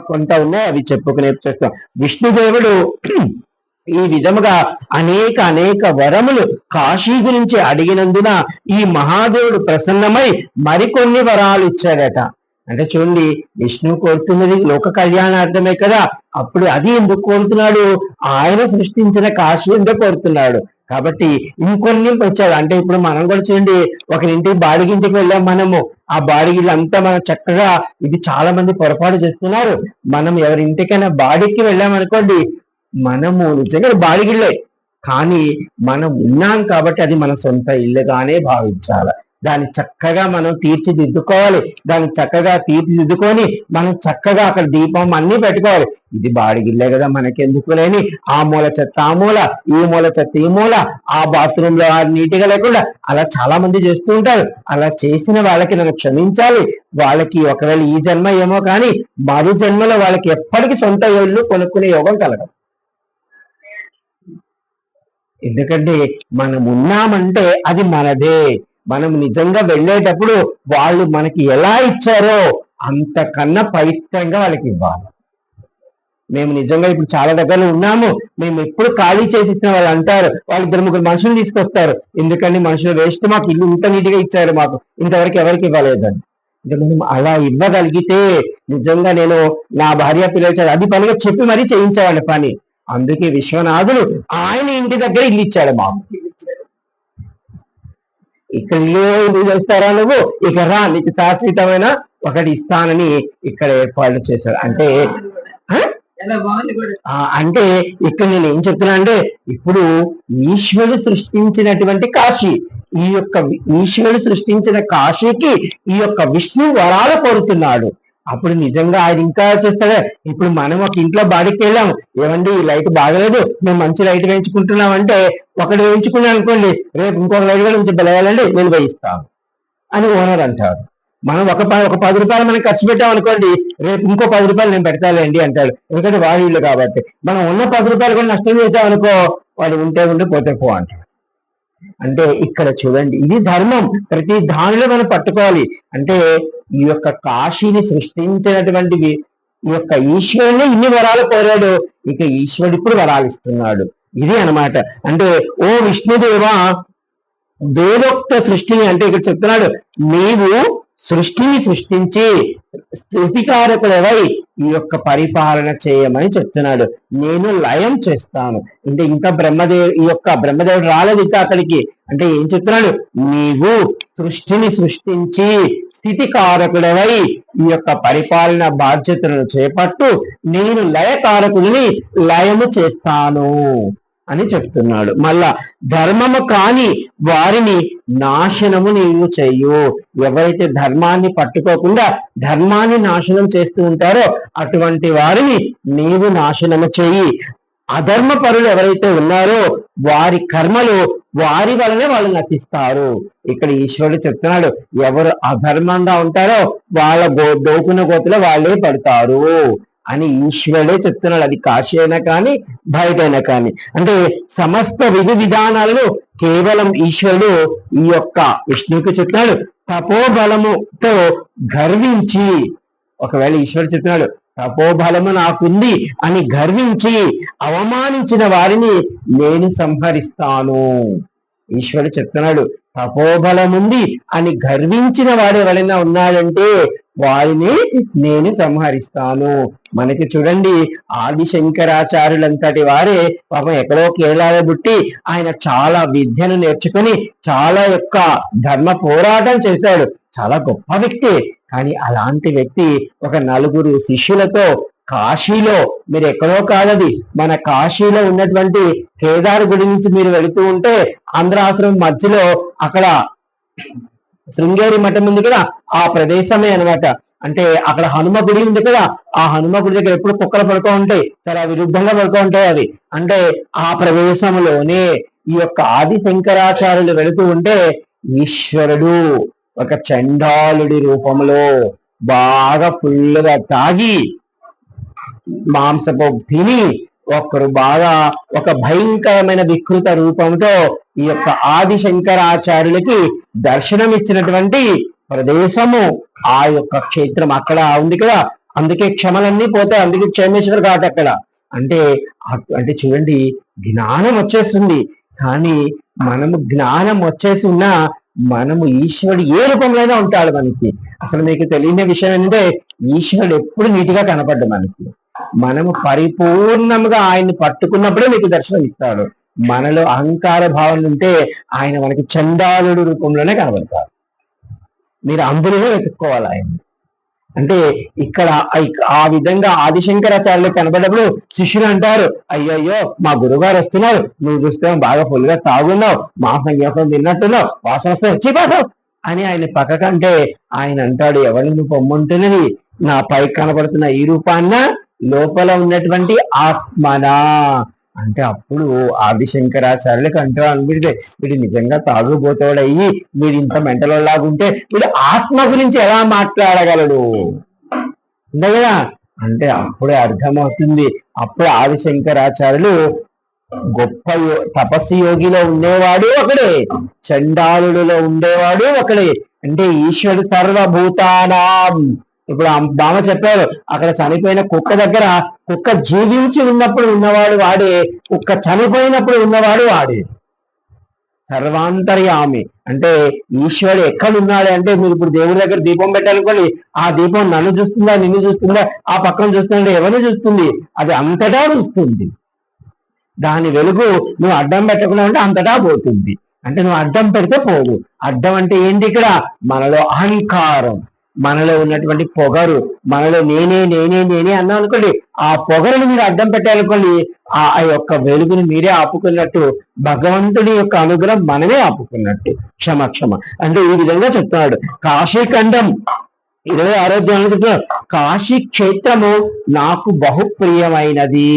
కొంత ఉన్నాయి అవి చెప్పుకునే చేస్తాం విష్ణుదేవుడు ఈ విధముగా అనేక అనేక వరములు కాశీ గురించి అడిగినందున ఈ మహాదేవుడు ప్రసన్నమై మరికొన్ని వరాలు ఇచ్చాడట. అంటే చూడండి విష్ణువు కోరుతున్నది లోక కళ్యాణార్థమే కదా. అప్పుడు అది ఎందుకు కోరుతున్నాడు? ఆయన సృష్టించిన కాశీ ఎందుకు కోరుతున్నాడు. కాబట్టి ఇంకొన్ని వచ్చాడు అంటే ఇప్పుడు మనం కూడా చూడండి ఒకరింటికి బాడిగింటికి వెళ్ళాం మనము. ఆ బాడిగిళ్ళు అంతా మనం చక్కగా ఇది చాలా మంది పొరపాటు చేస్తున్నారు. మనం ఎవరింటికైనా బాడికి వెళ్ళామనుకోండి మనము నిజంగా బాడిగిళ్ళే. కానీ మనం ఉన్నాం కాబట్టి అది మన సొంత ఇల్లుగానే భావించాలి. దాన్ని చక్కగా మనం తీర్చిదిద్దుకోవాలి. దాన్ని చక్కగా తీర్చిదిద్దుకొని మనం చక్కగా అక్కడ దీపం అన్ని పెట్టుకోవాలి. ఇది బాడిగిల్లే కదా మనకెందుకు లేని? ఆ మూల చెత్త ఆ మూల ఈ మూల చెత్త ఈ మూల ఆ బాత్రూమ్లో నీటిగా లేకుండా అలా చాలా మంది చేస్తూ ఉంటారు. అలా చేసిన వాళ్ళకి నన్ను క్షమించాలి. వాళ్ళకి ఒకవేళ ఈ జన్మ ఏమో కానీ మరు జన్మలో వాళ్ళకి ఎప్పటికీ సొంత ఇల్లు కొనుక్కునే యోగం కలగదు. ఎందుకంటే మనం ఉన్నామంటే అది మనదే. మనం నిజంగా వెళ్ళేటప్పుడు వాళ్ళు మనకి ఎలా ఇచ్చారో అంతకన్నా పవిత్రంగా వాళ్ళకి ఇవ్వాలి. మేము నిజంగా ఇప్పుడు చాలా దగ్గరలో ఉన్నాము. మేము ఎప్పుడు ఖాళీ చేసి ఇచ్చిన వాళ్ళు అంటారు వాళ్ళు ఇద్దరు ముగ్గురు మనుషులు తీసుకొస్తారు. ఎందుకంటే మనుషులు వేస్ట్ మాకు ఇల్లు ఇంత నీట్గా ఇచ్చారు మాకు. ఇంతవరకు ఎవరికి ఇవ్వలేదని. ఇంకా మనం అలా ఇవ్వగలిగితే నిజంగా నేను నా భార్య పిల్లలు అది పనిగా చెప్పి మరీ చేయించేవాళ్ళ పని. అందుకే విశ్వనాథుడు ఆయన ఇంటి దగ్గర ఇల్లు ఇచ్చాడు మాకు. ఇక్కడ ఇల్లు చేస్తారా నువ్వు? ఇక రా నీకు శాశ్వతమైన ఒకటి ఇస్తానని ఇక్కడ ఏర్పాట్లు చేశారు. అంటే ఆ? అంటే ఇక్కడ నేను ఏం చెప్తున్నా అంటే ఇప్పుడు ఈశ్వరుడు సృష్టించినటువంటి కాశీ ఈ యొక్క ఈశ్వరుడు సృష్టించిన కాశీకి ఈ యొక్క విష్ణు వరాలు కోరుతున్నాడు. అప్పుడు నిజంగా ఆయన ఇంకా చేస్తాడే ఇప్పుడు మనం ఒక ఇంట్లో బాడీకి వెళ్ళాము. ఏమండి ఈ లైట్ బాగలేదు. మేము మంచి లైట్ వేయించుకుంటున్నాం అంటే ఒకటి వేయించుకున్నాం అనుకోండి రేపు ఇంకొక లైట్ కూడా నుంచి బెలగాలండి నేను వేయిస్తాను అని ఓనర్ అంటారు. మనం ఒక ప- ఒక పది రూపాయలు మనం ఖర్చు పెట్టాం అనుకోండి రేపు ఇంకో పది రూపాయలు నేను పెడతాలేండి అంటాడు. ఎందుకంటే వాడి ఇల్లు కాబట్టి. మనం ఉన్న పది రూపాయలు కూడా నష్టం చేసాం అనుకో వాడు ఉంటే ఉండి పోతే పో అంటాడు. అంటే ఇక్కడ చూడండి ఇది ధర్మం. ప్రతి దానిలో మనం పట్టుకోవాలి. అంటే ఈ యొక్క కాశీని సృష్టించినటువంటివి ఈ యొక్క ఈశ్వరుని ఇన్ని వరాలు కోరాడు. ఇక ఈశ్వరుడు ఇప్పుడు వరాలు ఇస్తున్నాడు. ఇది అన్నమాట. అంటే ఓ విష్ణుదేవ వేదోక్త సృష్టిని అంటే ఇక్కడ చెప్తున్నాడు నీవు సృష్టిని సృష్టించి స్థుతికారకులవై ఈ యొక్క పరిపాలన చేయమని చెప్తున్నాడు. నేను లయం చేస్తాను. అంటే ఇంకా బ్రహ్మదేవు ఈ యొక్క బ్రహ్మదేవుడు రాలేదు ఇంకా అక్కడికి అంటే ఏం చెప్తున్నాడు? నీవు సృష్టిని సృష్టించి స్థితికారకుడవై ఈ యొక్క పరిపాలన బాధ్యతలను చేపట్టు. నేను లయకారకుడిని లయము చేస్తాను. అని చెప్తున్నాడు. మళ్ళా ధర్మము కాని వారిని నాశనము నీవు చెయ్యు ఎవరైతే ధర్మాన్ని పట్టుకోకుండా ధర్మాన్ని నాశనం చేస్తూ ఉంటారో అటువంటి వారిని నీవు నాశనము చెయ్యి. అధర్మ పరులు ఎవరైతే ఉన్నారో వారి కర్మలు వారి వలనే వాళ్ళు నశిస్తారు. ఇక్కడ ఈశ్వరుడు చెప్తున్నాడు ఎవరు అధర్మంగా ఉంటారో వాళ్ళ గో దోకున గోతులో వాళ్ళే పడతారు. అని ఈశ్వరుడే చెప్తున్నాడు. అది కాశీ అయినా కానీ బయటైనా కానీ. అంటే సమస్త విధి విధానాలను కేవలం ఈశ్వరుడు ఈ యొక్క విష్ణువుకి చెప్తున్నాడు. తపోబలముతో గర్వించి ఒకవేళ ఈశ్వరుడు చెప్తున్నాడు తపోబలము నాకుంది అని గర్వించి అవమానించిన వారిని నేను సంహరిస్తాను. ఈశ్వరుడు చెప్తున్నాడు తపోబలముంది అని గర్వించిన వాడు ఎవరైనా ఉన్నాడంటే వారిని నేను సంహరిస్తాను. మనకి చూడండి ఆది శంకరాచార్యులంతటి వారే పాపం ఎక్కడో కేరళలో పుట్టి ఆయన చాలా విద్యను నేర్చుకుని చాలా యొక్క ధర్మ పోరాటం చేశాడు. చాలా గొప్ప వ్యక్తి. కానీ అలాంటి వ్యక్తి ఒక నలుగురు శిష్యులతో కాశీలో మీరు ఎక్కడో కాదది మన కాశీలో ఉన్నటువంటి కేదార్ గుడి నుంచి మీరు వెళుతూ ఉంటే ఆంధ్రాశ్రమం మధ్యలో అక్కడ శృంగేరి మఠం ఉంది కదా ఆ ప్రదేశమే అన్నమాట. అంటే అక్కడ హనుమ గుడి ఉంది కదా ఆ హనుమ గుడి దగ్గర ఎప్పుడు కుక్కలు పడుతూ ఉంటాయి చాలా విరుద్ధంగా పడుతూ ఉంటాయి అవి. అంటే ఆ ప్రదేశంలోనే ఈ యొక్క ఆది శంకరాచార్యులు వెళుతూ ఉంటే ఈశ్వరుడు ఒక చండాలుడి రూపంలో బాగా ఫుల్లుగా తాగి మాంసపు తిని ఒకరు బాగా ఒక భయంకరమైన వికృత రూపంతో ఈ యొక్క ఆది శంకరాచార్యులకి దర్శనం ఇచ్చినటువంటి ప్రదేశము. ఆ యొక్క క్షేత్రం అక్కడ ఉంది కదా. అందుకే క్షమలన్నీ పోతాయి. అందుకే క్షేమేశ్వర్ ఘాట్ అక్కడ. అంటే అ- అంటే చూడండి జ్ఞానం వచ్చేస్తుంది. కానీ మనము జ్ఞానం వచ్చేసి ఉన్నా మనము ఈశ్వరుడు ఏ రూపంలోనే ఉంటాడు మనకి. అసలు మీకు తెలియని విషయం ఏంటంటే ఈశ్వరుడు ఎప్పుడు నీటిగా కనపడ్డు మనకి. మనము పరిపూర్ణంగా ఆయన్ని పట్టుకున్నప్పుడే మీకు దర్శనం ఇస్తాడు. మనలో అహంకార భావన ఉంటే ఆయన మనకి చండాలుడు రూపంలోనే కనబడతారు మీరు అందులోనే వెతుక్కోవాలి ఆయన అంటే ఇక్కడ ఆ విధంగా ఆదిశంకరాచార్యులు కనబడినప్పుడు శిష్యులు అంటారు అయ్యయ్యో మా గురుగారు వస్తున్నారు. నువ్వు చూస్తే బాగా ఫుల్గా తాగున్నావు. మా గీసం తిన్నట్టున్నావు. వాసన వస్తే వచ్చిపోతావు అని ఆయన పక్కకంటే ఆయన అంటాడు ఎవరిని పొమ్మంటున్నది? నా పై కనబడుతున్న ఈ రూపాన్న లోపల ఉన్నటువంటి ఆత్మనా? అంటే అప్పుడు ఆదిశంకరాచార్యులకు అంటారు అనిపిస్తే వీడు నిజంగా తాగుబోతాడయ్యి వీడు ఇంత మెంటల్ లాగుంటే వీడు ఆత్మ గురించి ఎలా మాట్లాడగలడు? కదా? అంటే అప్పుడే అర్థమవుతుంది. అప్పుడు ఆదిశంకరాచార్యులు గొప్ప యో- తపస్సు యోగిలో ఉండేవాడు ఒకడే. చండాలుడిలో ఉండేవాడు ఒకడే. అంటే ఈశ్వరుడు సర్వభూతానాం. ఇప్పుడు బామ చెప్పారు అక్కడ చనిపోయిన కుక్క దగ్గర కుక్క జీవించి ఉన్నప్పుడు ఉన్నవాడు వాడే కుక్క చనిపోయినప్పుడు ఉన్నవాడు వాడే. సర్వాంతర్యామి. అంటే ఈశ్వరుడు ఎక్కడ ఉన్నాడు అంటే మీరు ఇప్పుడు దేవుడి దగ్గర దీపం పెట్టాలనుకోండి ఆ దీపం నన్ను చూస్తుందా నిన్ను చూస్తుందా ఆ పక్కన చూస్తుందంటే ఎవరిని చూస్తుంది? అది అంతటా చూస్తుంది. దాని వెలుగు నువ్వు అడ్డం పెట్టకుండా ఉంటే అంతటా పోతుంది. అంటే నువ్వు అడ్డం పెడితే పోవు. అడ్డం అంటే ఏంటి ఇక్కడ? మనలో అహంకారం. మనలో ఉన్నటువంటి పొగరు మనలో నేనే నేనే నేనే అన్నాం అనుకోండి ఆ పొగరుని మీరు అడ్డం పెట్టాలనుకోండి ఆ ఆ యొక్క వెలుగుని మీరే ఆపుకున్నట్టు భగవంతుడి యొక్క అనుగ్రహం మనమే ఆపుకున్నట్టు. క్షమ క్షమ. అంటే ఈ విధంగా చెప్తున్నాడు. కాశీఖండం ఇరవై ఆరోగ్యంలో చెప్తున్నాడు. కాశీ క్షేత్రము నాకు బహు ప్రియమైనది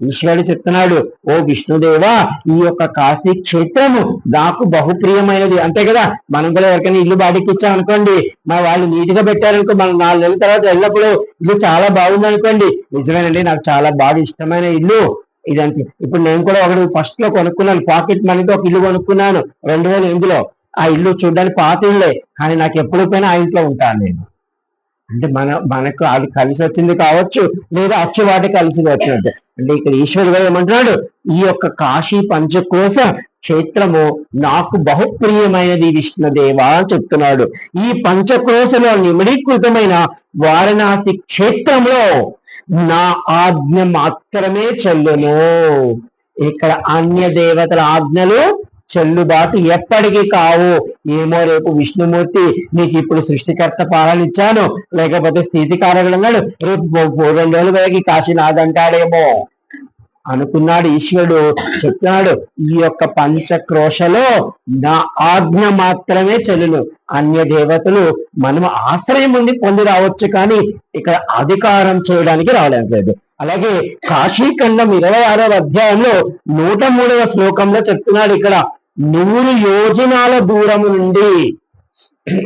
ఈశ్వరుడు చెప్తున్నాడు ఓ విష్ణుదేవా ఈ యొక్క కాశీ క్షేత్రము నాకు బహుప్రియమైనది. అంతే కదా? మనం కూడా ఎవరికైనా ఇల్లు బాడికి ఇచ్చామనుకోండి మా వాళ్ళు నీట్గా పెట్టారనుకో మనం నాలుగు నెలల తర్వాత వెళ్ళినప్పుడు ఇల్లు చాలా బాగుంది అనుకోండి. నిజమేనండి నాకు చాలా బాగా ఇష్టమైన ఇల్లు ఇదంతా. ఇప్పుడు నేను కూడా ఒకటి ఫస్ట్లో కొనుక్కున్నాను పాకెట్ మనీతో ఒక ఇల్లు కొనుక్కున్నాను రెండు వేల ఎనిమిదిలో. ఆ ఇల్లు చూడడానికి పాత ఇల్లే కానీ నాకు ఎప్పుడు పోయినా ఆ ఇంట్లో ఉంటాను నేను. అంటే మన మనకు అది కలిసి వచ్చింది కావచ్చు లేదా అచ్చువాటి కలిసి వచ్చినట్టు. అంటే ఇక్కడ ఈశ్వరుడు గారు ఏమంటున్నాడు? ఈ యొక్క కాశీ పంచకోశ క్షేత్రము నాకు బహుప్రియమైనది విష్ణుదేవా అని చెప్తున్నాడు. ఈ పంచకోశలో నిమిడీకృతమైన వారణాసి క్షేత్రంలో నా ఆజ్ఞ మాత్రమే చెల్లును. ఇక్కడ అన్య దేవతల ఆజ్ఞలు చెల్లుబాటు ఎప్పటికీ కావు. ఏమో రేపు విష్ణుమూర్తి నీకు ఇప్పుడు సృష్టికర్త పాలన ఇచ్చాను లేకపోతే స్థితికారకుడు అన్నాడు రేపు రెండు రోజులు వరకు కాశీ అనుకున్నాడు ఈశ్వరుడు. చెప్తున్నాడు ఈ యొక్క పంచక్రోషలో నా ఆజ్ఞ మాత్రమే చెల్లును. అన్య దేవతలు మనం ఆశ్రయం ఉండి పొంది రావచ్చు కానీ ఇక్కడ అధికారం చేయడానికి రావడానికి లేదు. అలాగే కాశీఖండం ఇరవై ఆరవ అధ్యాయంలో నూట మూడవ శ్లోకంలో చెప్తున్నాడు ఇక్కడ నూరు యోజనాల దూరం నుండి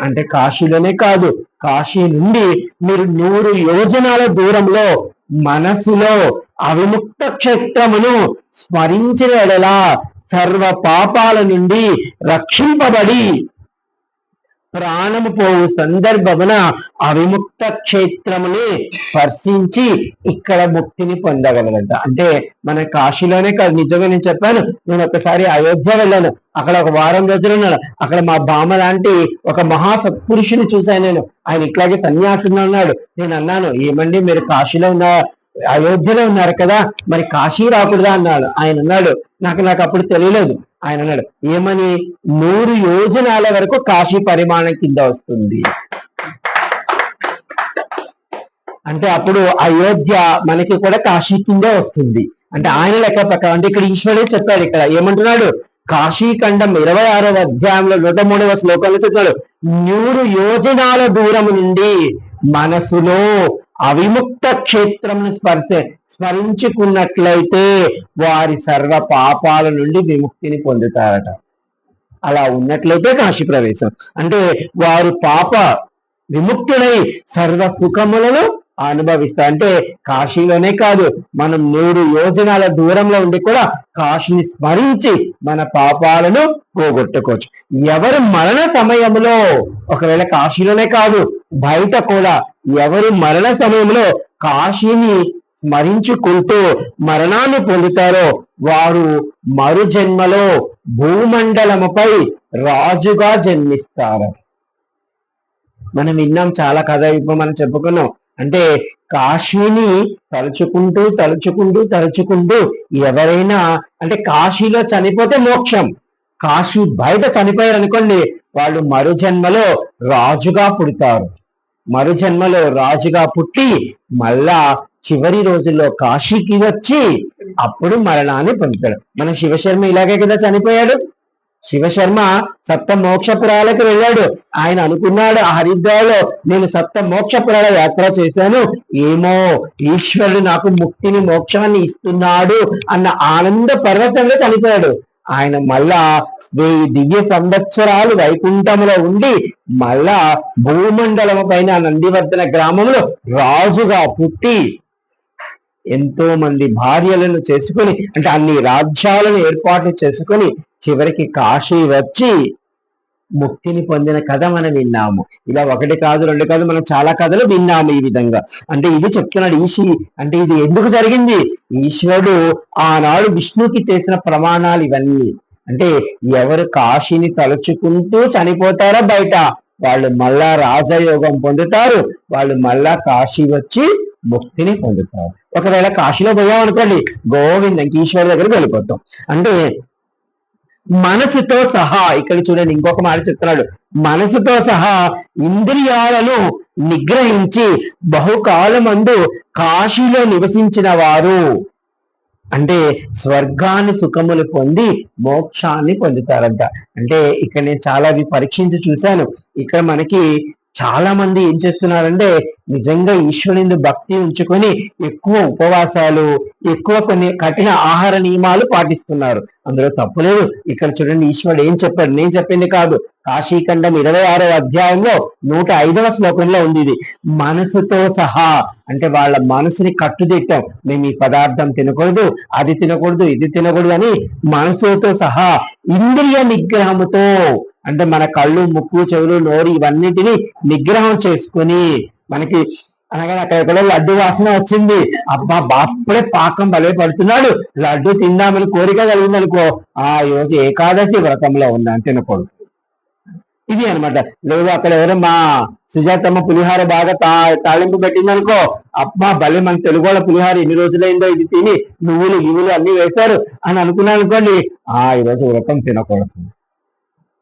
అంటే కాశీలోనే కాదు కాశీ నుండి మీరు నూరు యోజనాల దూరంలో మనసులో అవిముక్త క్షేత్రమును స్మరించిన ఎడలా సర్వ పాపాల నుండి రక్షింపబడి ప్రాణము పోవు సందర్భమున అవిముక్త క్షేత్రముని స్పర్శించి ఇక్కడ ముక్తిని పొందగలగంట అంటే మన కాశీలోనే కాదు నిజంగా నేను చెప్పాను నేను ఒకసారి అయోధ్య వెళ్ళాను. అక్కడ ఒక వారం రోజులు ఉన్నాను. అక్కడ మా భామ లాంటి ఒక మహా సత్పురుషుని చూశాను నేను. ఆయన ఇట్లాగే సన్యాసంలో ఉన్నాడు. నేను అన్నాను ఏమండి మీరు కాశీలో ఉన్న అయోధ్యలో ఉన్నారు కదా మరి కాశీ రాకూడదా? అన్నాడు. ఆయన అన్నాడు నాకు నాకు అప్పుడు తెలియలేదు. ఆయన అన్నాడు ఏమని? నూరు యోజనాల వరకు కాశీ పరిమాణం కింద వస్తుంది. అంటే అప్పుడు అయోధ్య మనకి కూడా కాశీ కిందే వస్తుంది. అంటే ఆయన లెక్క ప్రకారం అంటే ఇక్కడ ఈశ్వరుడే చెప్పాడు ఇక్కడ ఏమంటున్నాడు? కాశీఖండం ఇరవై ఆరవ అధ్యాయంలో నూట మూడవ శ్లోకంలో చెప్తున్నాడు నూరు యోజనాల దూరం నుండి మనసులో అవిముక్త క్షేత్రం స్పర్శ స్మరించుకున్నట్లయితే వారి సర్వ పాపాల నుండి విముక్తిని పొందుతారట. అలా ఉన్నట్లయితే కాశీ ప్రవేశం అంటే వారు పాప విముక్తులై సర్వ సుఖములను అనుభవిస్తా అంటే కాశీలోనే కాదు మనం నూరు యోజనాల దూరంలో ఉండి కూడా కాశీని స్మరించి మన పాపాలను పోగొట్టుకోవచ్చు. ఎవరు మరణ సమయంలో ఒకవేళ కాశీలోనే కాదు బయట కూడా ఎవరు మరణ సమయంలో కాశీని స్మరించుకుంటూ మరణాన్ని పొందుతారో వారు మరు జన్మలో భూమండలముపై రాజుగా జన్మిస్తారు. మనం విన్నాం చాలా కథ ఇప్పుడు మనం చెప్పుకున్నాం. అంటే కాశీని తలుచుకుంటూ తలుచుకుంటూ తలుచుకుంటూ ఎవరైనా అంటే కాశీలో చనిపోతే మోక్షం. కాశీ బయట చనిపోయారు అనుకోండి వాళ్ళు మరు జన్మలో రాజుగా పుడతారు. మరు జన్మలో రాజుగా పుట్టి మళ్ళా చివరి రోజుల్లో కాశీకి వచ్చి అప్పుడు మరణాన్ని పొందుతాడు. మన శివశర్మ ఇలాగే కదా చనిపోయాడు? శివశర్మ సప్త మోక్షపురాలకు వెళ్ళాడు. ఆయన అనుకున్నాడు ఆ హరిద్రాలో నేను సప్త మోక్షపురాల యాత్ర చేశాను. ఏమో ఈశ్వరుడు నాకు ముక్తిని మోక్షాన్ని ఇస్తున్నాడు అన్న ఆనంద పర్వతంలో చనిపోయాడు. ఆయన మళ్ళా వెయ్యి దివ్య సంవత్సరాలు వైకుంఠంలో ఉండి మళ్ళా భూమండలం పైన నందివర్ధన గ్రామంలో రాజుగా పుట్టి ఎంతో మంది భార్యలను చేసుకొని అంటే అన్ని రాజ్యాలను ఏర్పాటు చేసుకొని చివరికి కాశీ వచ్చి ముక్తిని పొందిన కథ మనం విన్నాము. ఇలా ఒకటి కాదు రెండు కాదు మనం చాలా కథలు విన్నాము ఈ విధంగా. అంటే ఇది చెప్తున్నాడు ఈశి అంటే ఇది ఎందుకు జరిగింది? ఈశ్వరుడు ఆనాడు విష్ణుకి చేసిన ప్రమాణాలు ఇవన్నీ. అంటే ఎవరు కాశీని తలుచుకుంటూ చనిపోతారో బయట వాళ్ళు మళ్ళా రాజయోగం పొందుతారు వాళ్ళు మళ్ళా కాశీ వచ్చి ముక్తిని పొందుతారు. ఒకవేళ కాశీలో పోయాం అనుకోండి గోవిందం ఈశ్వరు దగ్గరికి వెళ్ళిపోతాం. అంటే మనసుతో సహా ఇక్కడ చూడండి ఇంకొక మాట చెప్తున్నాడు. మనసుతో సహా ఇంద్రియాలను నిగ్రహించి బహుకాలమందు కాశీలో నివసించిన వారు. అంటే స్వర్గాన్ని సుఖములు పొంది మోక్షాన్ని పొందుతారంట. అంటే ఇక్కడ నేను చాలా పరీక్షించి చూశాను. ఇక్కడ మనకి చాలా మంది ఏం చేస్తున్నారంటే నిజంగా ఈశ్వరుని భక్తి ఉంచుకొని ఎక్కువ ఉపవాసాలు ఎక్కువ కొన్ని కఠిన ఆహార నియమాలు పాటిస్తున్నారు. అందులో తప్పులేదు ఇక్కడ చూడండి ఈశ్వరుడు ఏం చెప్పాడు? నేను చెప్పింది కాదు. కాశీఖండం ఇరవై ఆరవ అధ్యాయంలో నూట ఐదవ శ్లోకంలో ఉంది ఇది. మనసుతో సహా అంటే వాళ్ళ మనసుని కట్టుదిట్టాం. మేము ఈ పదార్థం తినకూడదు అది తినకూడదు ఇది తినకూడదు అని మనసుతో సహా ఇంద్రియ నిగ్రహముతో అంటే మన కళ్ళు ముక్కు చెవులు నోరు ఇవన్నిటిని నిగ్రహం చేసుకుని మనకి అనగానే అక్కడ లడ్డు వాసన వచ్చింది. అబ్బా బాప్పుడే పాకం బలే పడుతున్నాడు. లడ్డు తిందామని కోరిక కలిగింది అనుకో ఆ రోజు ఏకాదశి వ్రతంలో ఉన్నాను తినకూడదు. ఇది అనమాట లేదు అక్కడ ఎవరో మా సుజాతమ్మ పులిహార బాగా తా తాళింపు పెట్టింది అనుకో అబ్బా భలే మన తెలుగు వాళ్ళ పులిహార ఎన్ని రోజులైందో ఇది తిని నువ్వులు గివ్వులు అన్ని వేశారు అని అనుకున్నాను అనుకోండి ఆ ఈరోజు వ్రతం తినకూడదు.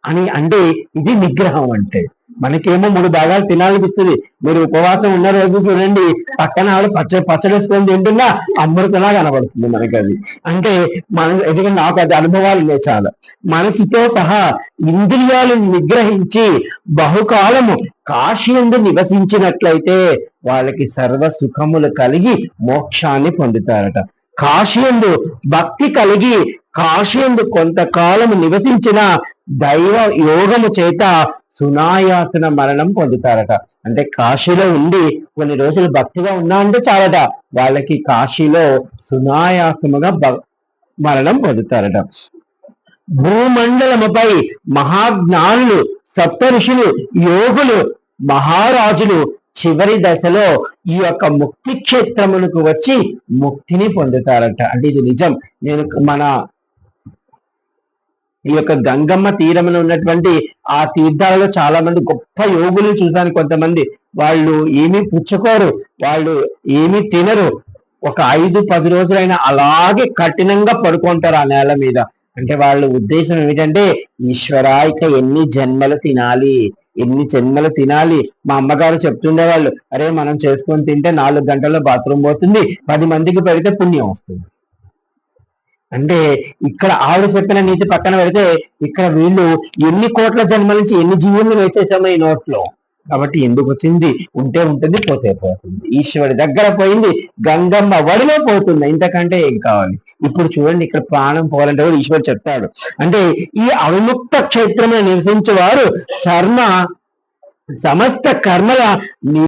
అని అంటే ఇది నిగ్రహం అంటే. మనకేమో మూడు భాగాలు తినాలనిపిస్తుంది. మీరు ఉపవాసం ఉన్న రోజు చూడండి పక్కన ఆవిడ పచ్చ పచ్చడేసుకొని తింటున్నా అమృతలా కనబడుతుంది మనకి అది అంటే మన ఎందుకంటే నాకు అది అనుభవాలు ఉన్నాయి చాలా. మనసుతో సహా ఇంద్రియాలను నిగ్రహించి బహుకాలము కాశీయందు నివసించినట్లయితే వాళ్ళకి సర్వ సుఖములు కలిగి మోక్షాన్ని పొందుతారట. కాశీయందు భక్తి కలిగి కాశీయందు కొంతకాలము నివసించిన దైవ యోగము చేత సునాయాసన మరణం పొందుతారట. అంటే కాశీలో ఉండి కొన్ని రోజులు భక్తిగా ఉన్నా అంటే చాలట. వాళ్ళకి కాశీలో సునాయాసముగా మరణం పొందుతారట. భూమండలముపై మహాజ్ఞానులు సప్త ఋషులు యోగులు మహారాజులు చివరి దశలో ఈ యొక్క ముక్తి క్షేత్రములకు వచ్చి ముక్తిని పొందుతారట. అంటే ఇది నిజం. నేను మన ఈ యొక్క గంగమ్మ తీరంలో ఉన్నటువంటి ఆ తీర్థాలలో చాలా మంది గొప్ప యోగులు చూసాను కొంతమంది. వాళ్ళు ఏమీ పుచ్చుకోరు వాళ్ళు ఏమీ తినరు. ఒక ఐదు పది రోజులైనా అలాగే కఠినంగా పడుకుంటారు ఆ నేల మీద. అంటే వాళ్ళ ఉద్దేశం ఏమిటంటే ఈశ్వర ఇక ఎన్ని జన్మలు తినాలి ఎన్ని జన్మలు తినాలి. మా అమ్మగారు చెప్తుండే వాళ్ళు అరే మనం చేసుకొని తింటే నాలుగు గంటల్లో బాత్రూమ్ పోతుంది పది మందికి పెడితే పుణ్యం వస్తుంది. అంటే ఇక్కడ ఆవిడ చెప్పిన నీతి పక్కన పెడితే ఇక్కడ వీళ్ళు ఎన్ని కోట్ల జన్మల నుంచి ఎన్ని జీవులను వేసేసామో ఈ నోట్లో. కాబట్టి ఎందుకు వచ్చింది? ఉంటే ఉంటుంది పోతే పోతుంది. ఈశ్వరుడి దగ్గర పోయింది గంగమ్మ వడిలో పోతుంది. ఇంతకంటే ఏం కావాలి? ఇప్పుడు చూడండి ఇక్కడ ప్రాణం పోవాలంటే కూడా ఈశ్వరుడు చెప్తాడు. అంటే ఈ అవిముక్త క్షేత్రంలో నివసించే వారు శర్మ సమస్త కర్మల